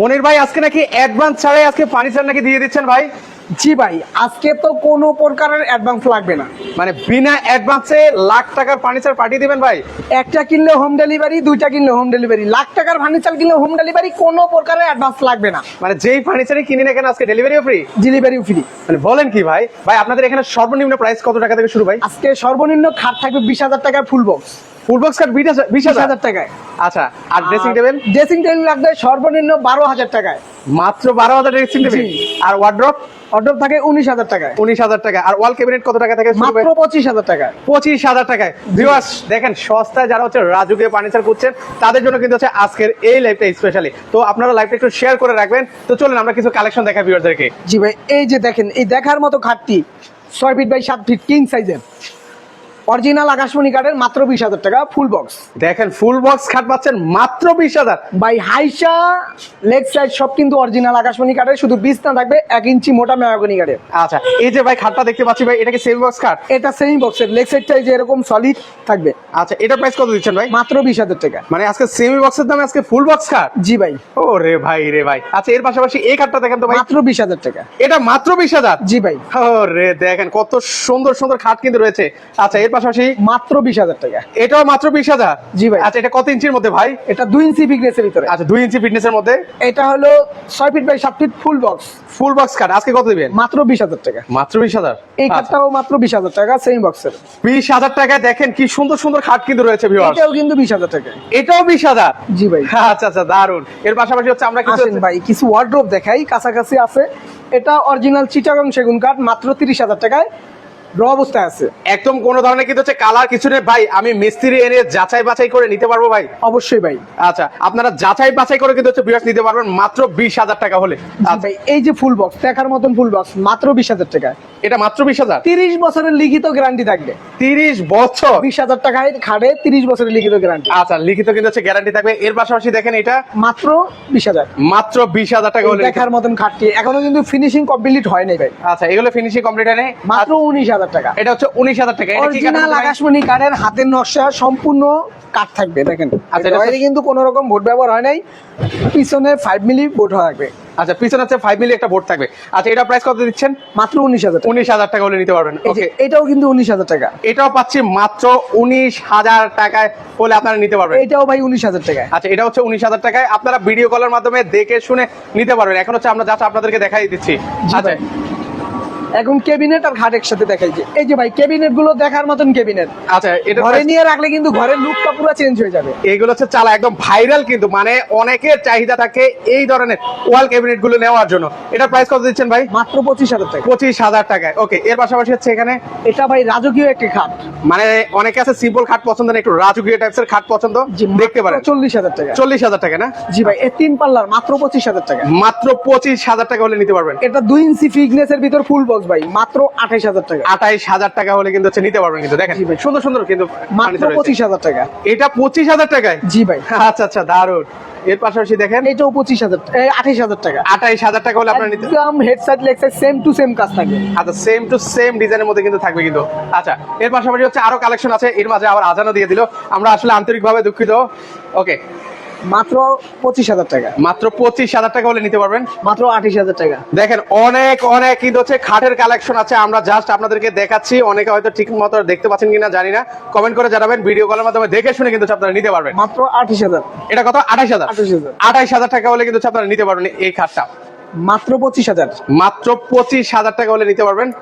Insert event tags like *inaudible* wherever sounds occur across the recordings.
মনির ভাই আজকে নাকি অ্যাডভান্স ছাড়াই আজকে ফার্নিচার নাকি দিয়ে দিচ্ছেন ভাই? জি ভাই আজকে তো কোনো প্রকারের অ্যাডভান্স লাগবে না। মানে বিনা অ্যাডভান্সে লাখ টাকার ফার্নিচার পাঠিয়ে দিবেন ভাই? একটা কিনলে হোম ডেলিভারি দুইটা কিনলে হোম ডেলিভারি লাখ টাকার ফার্নিচার কিনলে হোম ডেলিভারি কোনো প্রকারের অ্যাডভান্স লাগবে না। মানে যেই ফার্নিচারই কিনি না কেন আজকে ডেলিভারিও ফ্রি ডেলিভারিও ফ্রি মানে বলেন কি ভাই? ভাই আপনাদের এখানে সর্বনিম্ন প্রাইস কত টাকা থেকে শুরু ভাই? আজকে সর্বনিম্ন খাট থাকবে বিশ হাজার টাকার ফুল বক্স ফুল বক্স কাট বিশ হাজার টাকায়। আচ্ছা আর ড্রেসিং টেবিল ড্রেসিং টেবিল লাগবে সর্বনিম্ন বারো হাজার টাকায়। মাত্র বারো হাজার ড্রেসিং টেবিল আর ওয়ার্ড্রপ অর্ডার থাকে উনিশ হাজার টাকায়। উনিশ হাজার টাকা আর ওয়াল ক্যাবিনেট কত টাকা থেকে মাত্র পঁচিশ হাজার টাকায়। পঁচিশ হাজার টাকায়। ভিউয়ার্স দেখেন সস্তায় যারা হচ্ছে রাজুকে ফার্নিচার করছেন তাদের জন্য কিন্তু হচ্ছে আজকের এই লাইভটা স্পেশালি তো আপনারা লাইভটা একটু শেয়ার করে রাখবেন। তো চলুন আমরা কিছু কালেকশন দেখাই ভিউয়ারদেরকে জি ভাই এই যে দেখেন এই দেখার মতো খাটটি ছয় ফিট বাই সাত ফিট কিং সাইজের অরিজিনাল আকাশমণি কাঠের মাত্র বিশ হাজার টাকা ফুল বক্স দেখেন ফুল বক্স খাট পাচ্ছেন মাত্র বিশ হাজার। বাই হাইসা লেগ সাইড সব কিন্তু অরিজিনাল আকাশমণি কাঠের শুধু বিষ না থাকবে এক ইঞ্চি মোটা মেয়াগনি কাঠের। আচ্ছা এই যে ভাই খাটটা দেখতে পাচ্ছি ভাই এটা কি সেমি বক্স খাট? এটা সেমি বক্সের লেগ সাইডটা যে এরকম সলিড থাকবে। আচ্ছা এটা প্রাইস কত দিচ্ছেন ভাই? মাত্র বিশ হাজার টাকা। মানে আজকে সেমি বক্সের দামে আজকে ফুল বক্স খাট? জি ভাই। ও রে ভাই রে ভাই। আচ্ছা এর পাশাপাশি এই খাটটা দেখেন তো ভাই। মাত্র বিশ হাজার টাকা। এটা মাত্র বিশ হাজার? জি ভাই। ও রে দেখেন কত সুন্দর সুন্দর খাট কিন্তু রয়েছে। আচ্ছা এর পাশাপাশি মাত্র বিশ হাজার টাকা। এটাও মাত্র বিশ হাজার? জি ভাই। আচ্ছা এটা কত ইঞ্চির মধ্যে ভাই? এটা দুই ইঞ্চি বিগনেসের ভিতরে। আচ্ছা দুই ইঞ্চি ফিটনেসের মধ্যে? এটা হলো ছয় ফিট বাই সাত feet full box full box cut আজকে কত দিবেন? মাত্র বিশ হাজার টাকা। মাত্র বিশ হাজার? এই খাটটাও মাত্র বিশ হাজার টাকা সেমি বক্সের বিশ হাজার টাকায় দেখেন কি সুন্দর সুন্দর খাট কিন্তু রয়েছে ভিউয়ার্স এটাও কিন্তু বিশ হাজার টাকা এটাও বিশ হাজার? জি ভাই। আচ্ছা আচ্ছা দারুণ এর পাশাপাশি হচ্ছে আমরা কিছু ভাই কিছু ওয়ার্ড্রোপ দেখাই কাছাকাছি আছে। এটা অরিজিনাল চিটাগং সেগুন কাঠ মাত্র তিরিশ হাজার টাকায়। র অবস্থায় আছে। একদম কোন ধরনের কিন্তু হচ্ছে কালার কিছু নেই। ভাই আমি মিস্ত্রি এনে যাচাই বাছাই করে নিতে পারব ভাই? অবশ্যই ভাই। আচ্ছা আপনারা যাচাই বাছাই করে কিন্তু হচ্ছে ভিউয়ার্স নিতে পারবেন মাত্র বিশ হাজার টাকা হলে। আচ্ছা ভাই এই যে ফুল বক্স দেখার মতন ফুল বক্স মাত্র বিশ হাজার টাকা এটা মাত্র বিশ হাজার? তিরিশ বছরের লিখিত গ্যারান্টি থাকবে। তিরিশ বছর? বিশ হাজার টাকায় খাড়ে তিরিশ বছরের লিখিত গ্যারান্টি আচ্ছা লিখিত কিন্তু হচ্ছে গ্যারান্টি থাকবে। এর পাশাপাশি দেখেন এটা। মাত্র বিশ হাজার। মাত্র বিশ হাজার টাকা হলে। দেখার মতন খাটটি এখনও কিন্তু ফিনিশিং কমপ্লিট হয় নাই ভাই। আচ্ছা এগুলো ফিনিশিং কমপ্লিট হয় নাই? মাত্র উনিশ হাজার। টাকা। এটা হচ্ছে উনিশ হাজার টাকা। অরিজিনাল আকাশমণি কাঠের হাতের নকশা সম্পূর্ণ কাঠ থাকবে দেখেন। আচ্ছা, কিন্তু কোনো রকম বোর্ড ব্যবহার হয় নাই। পিছনে ফাইভ মিলি বোর্ড থাকবে। আচ্ছা পিছনে হচ্ছে ফাইভ মিলি একটা বোর্ড থাকবে। আচ্ছা এটা প্রাইস কত দিচ্ছেন? মাত্র উনিশ হাজার উনিশ হাজার টাকা হলে নিতে পারবেন। ওকে এটাও কিন্তু উনিশ হাজার টাকা। এটাও পাচ্ছি মাত্র উনিশ হাজার টাকায় হলে আপনারা নিতে পারবেন। এটাও ভাই উনিশ হাজার টাকায়। আচ্ছা এটা হচ্ছে উনিশ হাজার টাকায়। আপনারা ভিডিও কলের মাধ্যমে দেখে শুনে নিতে পারবেন। এখন হচ্ছে আমরা জাস্ট আপনাদেরকে দেখাই দিচ্ছি। আচ্ছা। এখন কেবিনেট আর খাট একসাথে দেখাই যে এই যে ভাই কেবিনেটগুলো দেখার মতন কেবিনেট আচ্ছা এটা ঘরে নিয়ে রাখলে কিন্তু ঘরের লুকটা পুরো চেঞ্জ হয়ে যাবে। এগুলো হচ্ছে চালা একদম ভাইরাল কিন্তু মানে অনেকের চাহিদা থাকে এই ধরনের ওয়াল ক্যাবিনেটগুলো নেওয়ার জন্য। এটা প্রাইস কত দিচ্ছেন ভাই? মাত্র পঁচিশ হাজার টাকা। পঁচিশ হাজার টাকায়। ওকে এর পাশাপাশি হচ্ছে এখানে এটা ভাই রাজকীয় একটি খাট মানে অনেকে আছে সিম্পল খাট পছন্দ না একটু রাজকীয় টাইপসের খাট পছন্দ। দেখতে পারেন। চল্লিশ হাজার টাকা। চল্লিশ হাজার টাকা না? জি ভাই এ তিন পাল্লার মাত্র পঁচিশ হাজার টাকা। মাত্র পঁচিশ হাজার টাকা হলে নিতে পারবেন। এটা দুই ইঞ্চি ফিটনেস এর ভিতর ফুল বক্স ভাই মাত্র আঠাইশ হাজার টাকা। আঠাইশ হাজার টাকা হলে কিন্তু হচ্ছে নিতে পারবেন কিন্তু দেখেন। সুন্দর সুন্দর কিন্তু মাত্র পঁচিশ হাজার টাকা। এটা পঁচিশ হাজার টাকায়? জি ভাই। আচ্ছা আচ্ছা দারুণ এর পাশাপাশি দেখেন। এটাও পঁচিশ হাজার আঠাইশ হাজার টাকা। আঠাইশ হাজার টাকা হলে আপনার নিতে একদম head side same to same কাজ থাকবে। আচ্ছা সেম টু সেম ডিজাইনের মধ্যে কিন্তু থাকবে কিন্তু। আচ্ছা এর পাশাপাশি হচ্ছে আরও কালেকশন আছে। এর মাঝে আবার আজানও দিয়ে দিল। আমরা আসলে আন্তরিকভাবে দুঃখিত। ওকে মাত্র পঁচিশ হাজার টাকা। মাত্র পঁচিশ হাজার টাকা হলে নিতে পারবেন। মাত্র আঠাইশ হাজার টাকা। দেখেন অনেক অনেক কিন্তু হচ্ছে খাটের কালেকশন আছে। আমরা জাস্ট আপনাদেরকে দেখাচ্ছি। অনেকে হয়তো ঠিক মতো দেখতে পাচ্ছেন কিনা জানি না। কমেন্ট করে জানাবেন। ভিডিও কলের মাধ্যমে দেখে শুনে কিন্তু আপনারা নিতে পারবেন। মাত্র আঠাইশ হাজার। এটা কত? আঠাইশ হাজার। 28,000 আঠাইশ হাজার টাকা হলে কিন্তু আপনারা নিতে পারবেন এই খাটটা। মাত্র পঁচিশ হাজার। মাত্র পঁচিশ হাজার টাকা হলে নিতে পারবেন।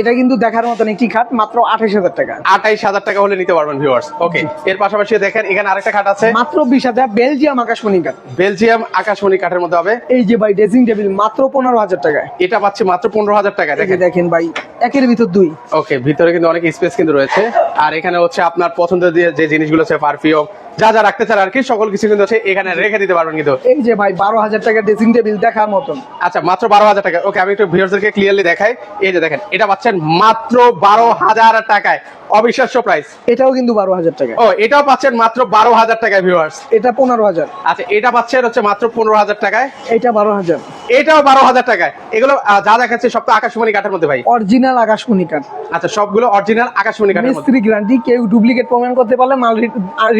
এটা কিন্তু দেখার মতন একটি খাট মাত্র আঠাইশ হাজার টাকা। আঠাইশ হাজার টাকা হলে নিতে পারবেন ভিউয়ার্স ওকে এর পাশাপাশি দেখেন এখানে আরেকটা খাট আছে। মাত্র বিশ হাজার বেলজিয়াম আকাশমণি কাঠ বেলজিয়াম আকাশমণি কাঠের মধ্যে হবে। এই যে ভাই ড্রেসিং টেবিল মাত্র পনেরো হাজার টাকা। এটা পাচ্ছি মাত্র পনেরো হাজার টাকা যে দেখেন। দেখেন ভাই একের ভিতর দুই। ওকে ভিতরে কিন্তু অনেক স্পেস কিন্তু রয়েছে। আর এখানে হচ্ছে আপনার পছন্দের দিয়ে যে জিনিসগুলো আছে পারফিউম যা যা রাখতে চান আর কি সকল কিছু কিন্তু এখানে রেখে দিতে পারবেন কিন্তু। এই যে ভাই বারো হাজার টাকা ড্রেসিং টেবিল দেখার মতন। আচ্ছা মাত্র বারো হাজার টাকা। ওকে আমি একটু ভিউয়ার্সদেরকে ক্লিয়ারলি দেখাই। এই যে দেখেন এটা পাচ্ছেন মাত্র বারো হাজার টাকায়। অবিশ্বাস্য প্রাইস এটাও কিন্তু বারো হাজার টাকা ও এটাও পাচ্ছেন মাত্র বারো হাজার টাকায় ভিউয়ার্স এটা পনেরো হাজার। আচ্ছা এটা পাচ্ছেন হচ্ছে মাত্র পনেরো হাজার টাকায়। এটা বারো হাজার। এটাও বারো হাজার টাকায়। এগুলো যা দেখাচ্ছে সব তো আকাশমণি কাঠের মধ্যে ভাই। অরিজিনাল আকাশমণি কাঠ। আচ্ছা সবগুলো অরিজিনাল আকাশমণি কাঠ মিস্ত্রি গ্যারান্টি কেউ ডুপ্লিকেট প্রমাণ করতে পারলে মাল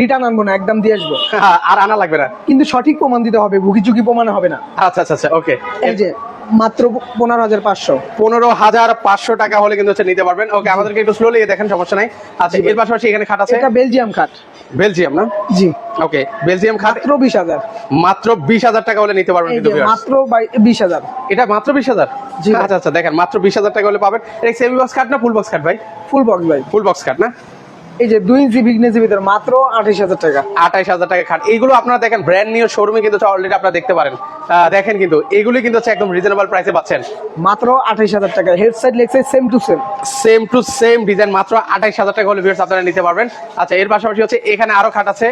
রিটার্ন আনব না একদম দিয়ে আসব। *laughs* আর আনা লাগবে না। কিন্তু সঠিক প্রমাণ দিতে হবে ভুকি চুকি প্রমাণ হবে না। আচ্ছা আচ্ছা আচ্ছা ওকে এই যে মাত্র পনেরো হাজার পাঁচশো। পনেরো হাজার পাঁচশো টাকা হলে কিন্তু হচ্ছে নিতে পারবেন। ওকে আমাদেরকে একটু স্লোলি দেখেন সমস্যা নাই। আচ্ছা এর পাশাপাশি এখানে খাট আছে? এটা বেলজিয়াম কাঠ বেলজিয়াম না? জি। ওকে বেলজিয়াম খাট মাত্র বিশ হাজার। মাত্র বিশ হাজার টাকা হলে নিতে পারবেন কিন্তু মাত্র বিশ হাজার। এটা মাত্র বিশ হাজার? জি। আচ্ছা আচ্ছা দেখেন মাত্র বিশ হাজার টাকা হলে পাবেন। এটা সেমি বক্স কাট না ফুল বক্স কাট ভাই? ফুল বক্স ভাই। ফুল বক্স কাট না? এই যে দুই ইঞ্চি বিঘ্নেসের ভিতরে মাত্র আঠাইশ হাজার টাকা। আঠাইশ হাজার টাকা খাট। এইগুলো আপনারা দেখেন ব্র্যান্ড নিউ শোরুমে কিন্তু অলরেডি আপনারা দেখতে পারেন। দেখেন কিন্তু এগুলি কিন্তু হচ্ছে একদম রিজনেবল প্রাইসে পাচ্ছেন। মাত্র আঠাইশ হাজার টাকা। Head side লেগছে same to same same to same design মাত্র আঠাইশ হাজার টাকা হলে ভিউয়ার্স আপনারা নিতে পারবেন। আচ্ছা এর পাশাপাশি হচ্ছে এখানে আরও খাট আছে।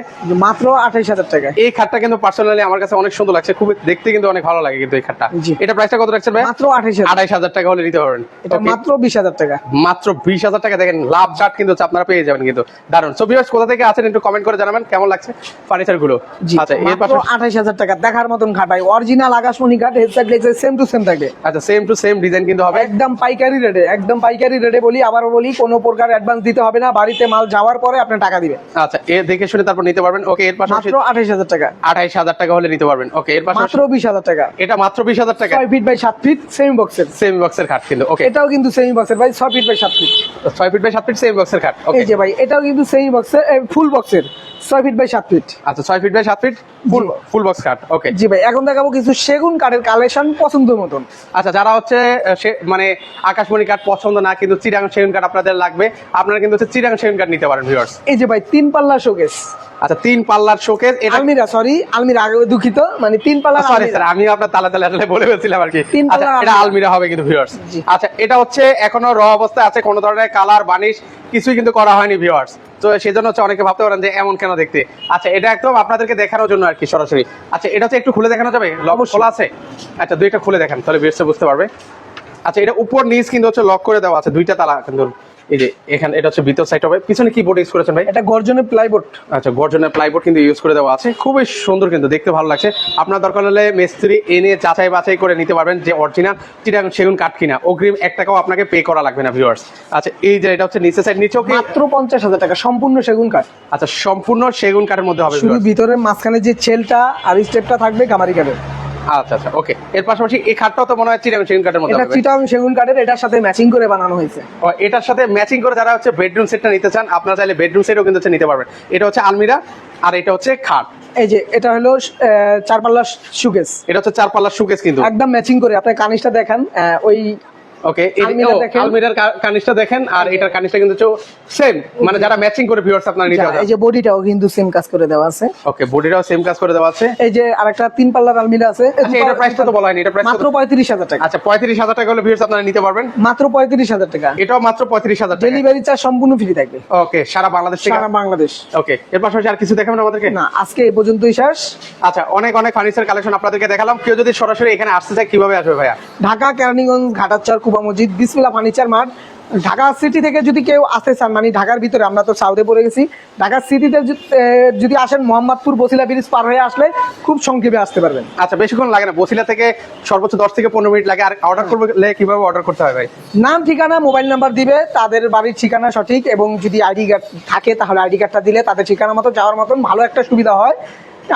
মাত্র আঠাইশ হাজার টাকা। এই খাটটা কিন্তু পার্সোনালি আমার কাছে অনেক সুন্দর লাগছে। খুব দেখতে কিন্তু অনেক ভালো লাগে কিন্তু এই খাটটা। এটা প্রাইসটা কত রাখছেন ভাই? মাত্র আঠাইশ হাজার। আঠাইশ হাজার টাকা হলে নিতে পারবেন। এটা মাত্র বিশ হাজার টাকা। মাত্র বিশ হাজার টাকা দেখেন লাভ চার্ট কিন্তু আপনারা পেয়ে যাবেন কিন্তু। দারুণ সো ভিউয়ার্স কোথা থেকে আছেন একটু কমেন্ট করে জানাবেন কেমন লাগছে ফার্নিচারগুলো? আচ্ছা এর পাশে আঠাইশ হাজার টাকা। দেখার মতন খাটাই অরিজিনাল আকাশমণি কাঠ হেড সাইড লেগছে সেম টু সেম থাকবে। আচ্ছা সেম টু সেম ডিজাইন কিন্তু হবে। একদম পাইকারি রেটে একদম পাইকারি রেটে বলি আবারও বলি কোনো প্রকার অ্যাডভান্স দিতে হবে না বাড়িতে মাল যাওয়ার পরে আপনি টাকা দিবেন। আচ্ছা এ দেখে শুনে তারপর নিতে পারবেন। ওকে এর পাশাপাশি মাত্র আঠাইশ হাজার টাকা। আঠাইশ হাজার টাকা হলে নিতে পারবেন। ওকে এর পাশাপাশি মাত্র বিশ হাজার টাকা। এটা মাত্র বিশ হাজার টাকা। ছয় ফিট বাই সাত ফিট সেমি বক্সের সেম বক্সের খাট কিন্তু ওকে। এটাও কিন্তু সেমি বক্সের ভাই ছয় ফিট বাই সাত ফিট ছয় ফিট বাই সাত ফিট সেম বক্সের খাট ওকে। এই যে ভাই এটাও কিন্তু সেমি বক্সের ফুল বক্সের ছয় ফিট বাই সাত ফিট আচ্ছা ছয় ফিট বাই সাত ফিট ফুল ফুল বক্স খাট ওকে। জি ভাই এখন দেখাবো কিছু সেগুন কাঠের কালেকশন পছন্দ মতন। আচ্ছা যারা হচ্ছে মানে আকাশমণি কাঠ পছন্দ না কিন্তু চিরাং সেগুন কাঠ আপনাদের লাগবে আপনারা কিন্তু হচ্ছে চিরাং সেগুন কাঠ নিতে পারেন ভিউয়ার্স এই যে ভাই তিন পাল্লা শোকেস আচ্ছা তিন পাল্লার শোকেস এটা আলমিরা সরি আলমিরা আগে দুঃখিত মানে তিন পাল্লা সরি স্যার আমি আপনার তালা তালা আসলে বলে ফেলছিলাম আর কি। আচ্ছা এটা আলমিরা। আলমিরা হবে কিন্তু ভিউয়ার্স আচ্ছা এটা হচ্ছে এখনও র অবস্থায় আছে কোনো ধরনের কালার বানিশ কিছুই কিন্তু করা হয়নি ভিউয়ার্স তো সেই জন্য হচ্ছে অনেকে ভাবতে পারেন যে এমন কেন দেখতে? আচ্ছা এটা একদম আপনাদেরকে দেখানোর জন্য আর কি সরাসরি। আচ্ছা এটা তো একটু খুলে দেখানো যাবে? লক খোলা আছে? আচ্ছা দুইটা খুলে দেখান তাহলে বেশ বুঝতে পারবে। আচ্ছা এটা উপর নিচ কিন্তু হচ্ছে লক করে দেওয়া আছে দুইটা তালা কিন্তু এই যে এখানে এটা হচ্ছে ভিতর সাইড হবে। পিছনে কি বোর্ড ইউজ করেছেন ভাই? এটা গর্জনের প্লাইবোর্ড আচ্ছা গর্জনের প্লাইবোর্ড কিন্তু ইউজ করে দেওয়া আছে। খুবই সুন্দর কিন্তু দেখতে ভালো লাগছে। আপনার দরকার হলে মিস্ত্রি এনে যাচাই বাছাই করে নিতে পারবেন যে অরিজিনাল চিটাং সেগুন কাঠ কিনা। অগ্রিম এক টাকাও আপনাকে পে করা লাগবে না ভিউয়ার্স আচ্ছা এই যে এটা হচ্ছে নিচে সাইড নিচেও মাত্র পঞ্চাশ হাজার টাকা সম্পূর্ণ সেগুন কাঠ। আচ্ছা সম্পূর্ণ সেগুন কাঠের মধ্যে হবে শুধু। ভিতরে মাঝখানে যে ছেলটা আর স্টেপটা থাকবে কামারি কাঠের। আচ্ছা আচ্ছা ওকে এর পাশাপাশি এই খাটটাও তো মনে হয় চিটাং সেগুন কাঠের মধ্যে এটা চিটাং সেগুন কাঠের এটার সাথে ম্যাচিং করে বানানো হয়েছে। ও, এটার সাথে ম্যাচিং করে যারা হচ্ছে বেডরুম সেটটা নিতে চান আপনারা চাইলে বেডরুম সেটও কিন্তু নিতে পারবেন। এটা হচ্ছে আলমিরা আর এটা হচ্ছে খাট। এই যে এটা হলো চার পাল্লা সুকেস এটা হচ্ছে চার পাল্লার সুকেস কিন্তু। একদম ম্যাচিং করে আপনি কানিসটা দেখেন আহ, ওই ওকে আলমিরার কানিসটা দেখেন আর এটার কানিসটা কিন্তু সেম মানে যারা ম্যাচিং করে ভিউয়ার্স আপনারা নিতে পারবেন। এই যে বডিটাও কিন্তু সেম কাজ করে দেওয়া আছে। ওকে বডিটাও সেম কাজ করে দেওয়া আছে। এই যে আরেকটা তিন পাল্লার আলমিরা আছে। আচ্ছা এটার প্রাইসটা তো বলা হয়নি? এটা প্রাইস মাত্র পঁয়ত্রিশ হাজার টাকা। আচ্ছা পঁয়ত্রিশ হাজার টাকা হলে ভিউয়ার্স আপনারা নিতে পারবেন। মাত্র পঁয়ত্রিশ হাজার টাকা। এটাও মাত্র পঁয়ত্রিশ হাজার টাকা। ডেলিভারি চার্জ সম্পূর্ণ ফ্রি থাকবে। ওকে সারা বাংলাদেশ থেকে? সারা বাংলাদেশ। ওকে এর পাশাপাশি আর কিছু দেখাবেন আমাদেরকে? না আজকে এই পর্যন্তই শেষ। আচ্ছা অনেক অনেক ফার্নিচার কালেকশন আপনাদেরকে দেখালাম। কেউ যদি সরাসরি এখানে আসতে চায় কীভাবে আসবে ভাইয়া? ঢাকা কেরানীগঞ্জ ঘাটাচ্চর কুবা মসজিদ বিসমিল্লা ফার্নিচার মার্ট ঢাকা সিটি থেকে যদি কেউ আসতে চান মানে ঢাকার ভিতরে আমরা তো সাউথে পড়ে গেছি। ঢাকা সিটিতে যদি- যদি আসেন মোহাম্মদপুর বসিলা ব্রিজ পার হয়ে আসলে খুব সংক্ষেপে আসতে পারবেন। আচ্ছা বেশিক্ষণ লাগে না। বসিলা থেকে সর্বোচ্চ দশ থেকে পনেরো মিনিট লাগে। আর অর্ডার করলে কীভাবে অর্ডার করতে হয় ভাই? নাম ঠিকানা মোবাইল নাম্বার দিবে তাদের বাড়ির ঠিকানা সঠিক এবং যদি আইডি কার্ড থাকে তাহলে আইডি কার্ডটা দিলে তাদের ঠিকানা মতো যাওয়ার মতন ভালো একটা সুবিধা হয়।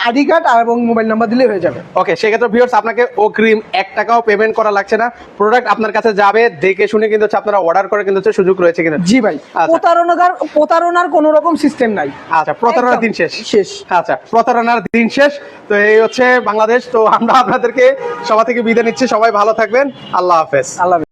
আইডি কার্ড এবং মোবাইল নাম্বার দিলে হয়ে যাবে। ওকে সেক্ষেত্রে ভিউয়ার্স আপনাকে অগ্রিম এক টাকাও পেমেন্ট করা লাগছে না। প্রোডাক্ট আপনার কাছে যাবে দেখে শুনে কিন্তু হচ্ছে আপনারা অর্ডার করে কিন্তু হচ্ছে সুযোগ রয়েছে কিন্তু। জি ভাই আচ্ছা। প্রতারণার প্রতারণার কোনো রকম সিস্টেম নাই। আচ্ছা প্রতারণার দিন শেষ। শেষ। আচ্ছা প্রতারণার দিন শেষ। তো এই হচ্ছে বাংলাদেশ। তো আমরা আপনাদেরকে সবার থেকে বিদায় নিচ্ছি। সবাই ভালো থাকবেন। আল্লাহ হাফেজ। আল্লাহ।